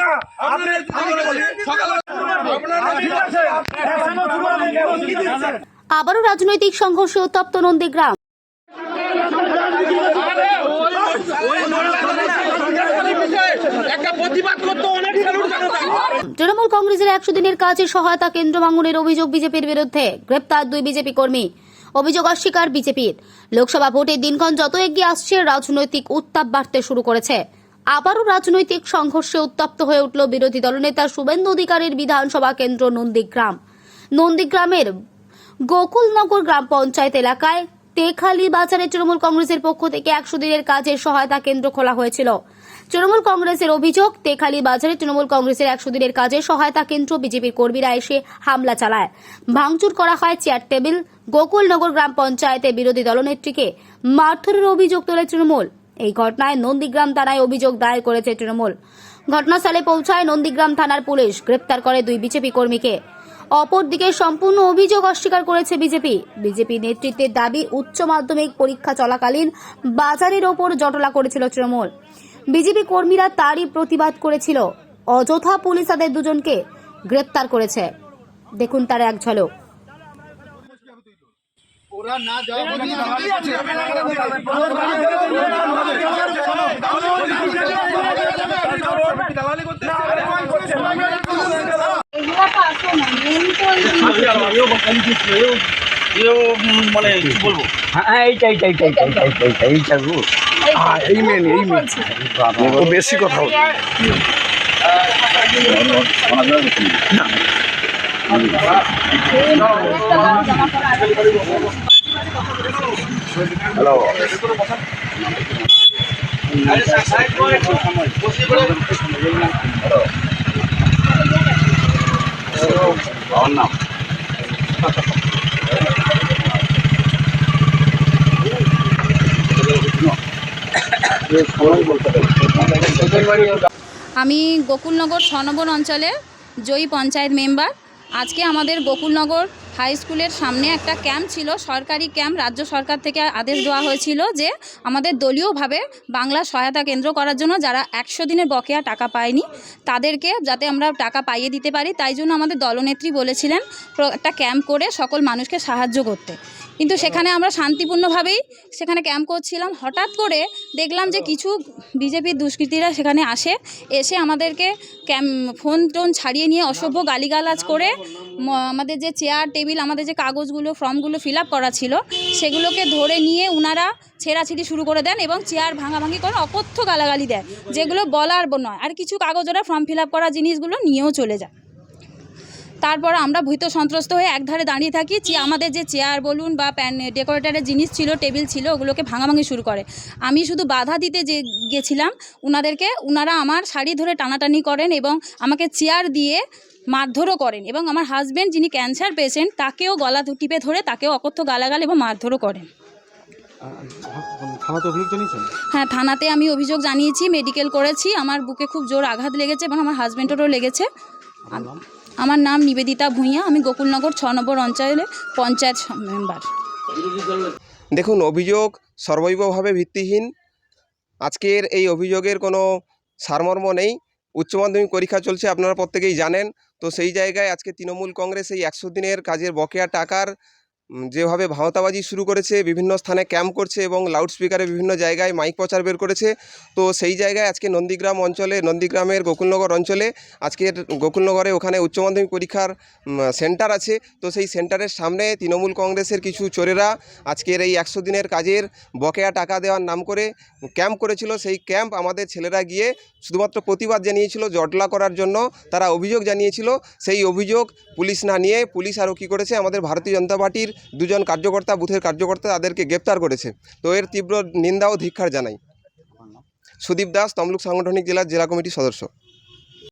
না আপনি? আবারও রাজনৈতিক সংঘর্ষে উত্তপ্ত নন্দীগ্রাম একটা প্রতিবাদ করতে অনেক স্যালুট জানাতে তৃণমূল কংগ্রেসের একশো দিনের কাজে সহায়তা কেন্দ্র ভাঙনের অভিযোগ বিজেপির বিরুদ্ধে। গ্রেপ্তার দুই বিজেপি কর্মী। অভিযোগ অস্বীকার বিজেপির। লোকসভা ভোটের দিনক্ষণ যত এগিয়ে আসছে রাজনৈতিক উত্তাপ বাড়তে শুরু করেছে। আবারও রাজনৈতিক সংঘর্ষে উত্তপ্ত হয়ে উঠল বিরোধী দলনেতা শুভেন্দু অধিকারীর বিধানসভা কেন্দ্র নন্দীগ্রাম। নন্দীগ্রামের গোকুলনগর গ্রাম পঞ্চায়েত এলাকায় তেখালি বাজারে তৃণমূল কংগ্রেসের পক্ষ থেকে একশো দিনের কাজের সহায়তা কেন্দ্র খোলা হয়েছিল। তৃণমূল কংগ্রেসের অভিযোগ, তেখালি বাজারে তৃণমূল কংগ্রেসের একশো দিনের কাজের সহায়তা কেন্দ্র বিজেপির কর্মীরা এসে হামলা চালায়। ভাঙচুর করা হয় চেয়ার টেবিল, গোকুলনগর গ্রাম পঞ্চায়েতে বিরোধী দলনেত্রীকে। মারধরের অভিযোগ তোলে তৃণমূল। এই ঘটনায় নন্দীগ্রাম থানায় অভিযোগ দায়ের করেছে তৃণমূল। ঘটনাস্থলে পৌঁছায় নন্দীগ্রাম থানার পুলিশ, গ্রেপ্তার করে দুই বিজেপি কর্মীকে। অপরদিকে সম্পূর্ণ অভিযোগ অস্বীকার করেছে বিজেপি। বিজেপি নেতৃত্বের দাবি, উচ্চ মাধ্যমিক পরীক্ষা চলাকালীন বাজারের ওপর জটলা করেছিল তৃণমূল। বিজেপি কর্মীরা তারই প্রতিবাদ করেছিল। অযথা পুলিশ তাদের দুজনকে গ্রেপ্তার করেছে। দেখুন তার এক ঝলক। মানে বলব হ্যাঁ এইটা এইটা এইটা এইটা এইটা এইটা এইটা এইটা গো এই মেন এই মেন বেশি কথা বলে হ্যালো আমি গোকুলনগর ছ নম্বর অঞ্চলে জয়ী পঞ্চায়েত মেম্বার। আজকে আমাদের গোকুলনগর হাই স্কুলের সামনে একটা ক্যাম্প ছিল, সরকারি ক্যাম্প। রাজ্য সরকার থেকে আদেশ দেওয়া হয়েছিল যে আমাদের দলীয়ভাবে বাংলা সহায়তা কেন্দ্র করার জন্য যারা একশো দিনের বকেয়া টাকা পায়নি, তাদেরকে যাতে আমরা টাকা পাইয়ে দিতে পারি। তাই জন্য আমাদের দলনেত্রী বলেছিলেন, একটা ক্যাম্প করে সকল মানুষকে সাহায্য করতে। কিন্তু সেখানে আমরা শান্তিপূর্ণভাবেই সেখানে ক্যাম্প করছিলাম। হঠাৎ করে দেখলাম যে কিছু বিজেপির দুষ্কৃতীরা সেখানে আসে, এসে আমাদেরকে ক্যাম ফোন টোন ছাড়িয়ে নিয়ে অসভ্য গালিগালাজ করে আমাদের যে চেয়ার টেবিল আমাদের যে কাগজগুলো ফর্মগুলো ফিল করা ছিল, সেগুলোকে ধরে নিয়ে উনারা ছেঁড়াছিড়ি শুরু করে দেন এবং চেয়ার ভাঙাভাঙি করে অকথ্য গালাগালি দেয়, যেগুলো বলার নয়। আর কিছু কাগজ ওরা ফর্ম ফিল করা জিনিসগুলো নিয়েও চলে যায়। তারপর আমরা ভীত সন্ত্রস্ত হয়ে একধারে দাঁড়িয়ে থাকি যে আমাদের যে চেয়ার বলুন বা প্যান ডেকোরেটারের জিনিস ছিল টেবিল ছিল ওগুলোকে ভাঙাভাঙি শুরু করে। আমি শুধু বাধা দিতে যে গেছিলাম ওনাদেরকে ওনারা আমার শাড়ি ধরে টানাটানি করেন এবং আমাকে চেয়ার দিয়ে মারধরও করেন এবং আমার হাজব্যান্ড যিনি ক্যান্সার পেশেন্ট তাকেও গলা টিপে ধরে তাকেও অকথ্য গালাগাল এবং মারধরও করেন। হ্যাঁ থানাতে আমি অভিযোগ জানিয়েছি মেডিকেল করেছি আমার বুকে খুব জোর আঘাত লেগেছে এবং আমার হাজব্যান্ডেরও লেগেছে। আমার নাম নিবেদিতা ভূঁইয়া আমি গোকুলনগর ছ নম্বর অঞ্চলে পঞ্চায়েত মেম্বার। দেখুন অভিযোগ সর্বৈবভাবে ভিত্তিহীন। আজকের এই অভিযোগের কোনো সারমর্ম নেই। উচ্চ মাধ্যমিক পরীক্ষা চলছে আপনারা প্রত্যেকেই জানেন। তো সেই জায়গায় আজকে তৃণমূল কংগ্রেস এই একশো দিনের কাজের বকেয়া টাকার যেভাবে ভাওতাবাজি শুরু করেছে, বিভিন্ন স্থানে ক্যাম্প করছে এবং লাউডস্পিকারে বিভিন্ন জায়গায় মাইক প্রচার বের করেছে। তো সেই জায়গায় আজকে নন্দীগ্রাম অঞ্চলে, নন্দীগ্রামের গোকুলনগর অঞ্চলে, আজকের গোকুলনগরে ওখানে উচ্চ মাধ্যমিক পরীক্ষার সেন্টার আছে। তো সেই সেন্টারের সামনে তৃণমূল কংগ্রেসের কিছু চোরেরা আজকের এই একশো দিনের কাজের বকেয়া টাকা দেওয়ার নাম করে ক্যাম্প করেছিল। সেই ক্যাম্প আমাদের ছেলেরা গিয়ে শুধুমাত্র প্রতিবাদ জানিয়েছিল, জটলা করার জন্য তারা অভিযোগ জানিয়েছিল। সেই অভিযোগ পুলিশ না নিয়ে পুলিশ আরও কী করেছে, আমাদের ভারতীয় জনতা পার্টির দুজন কার্যকর্তা, বুথের কার্যকর্তা তাদেরকে গ্রেপ্তার করেছে। তো এর তীব্র নিন্দা ও ধিক্ষার জানাই। সুদীপ দাস, তমলুক সাংগঠনিক জেলার জেলা কমিটির সদস্য।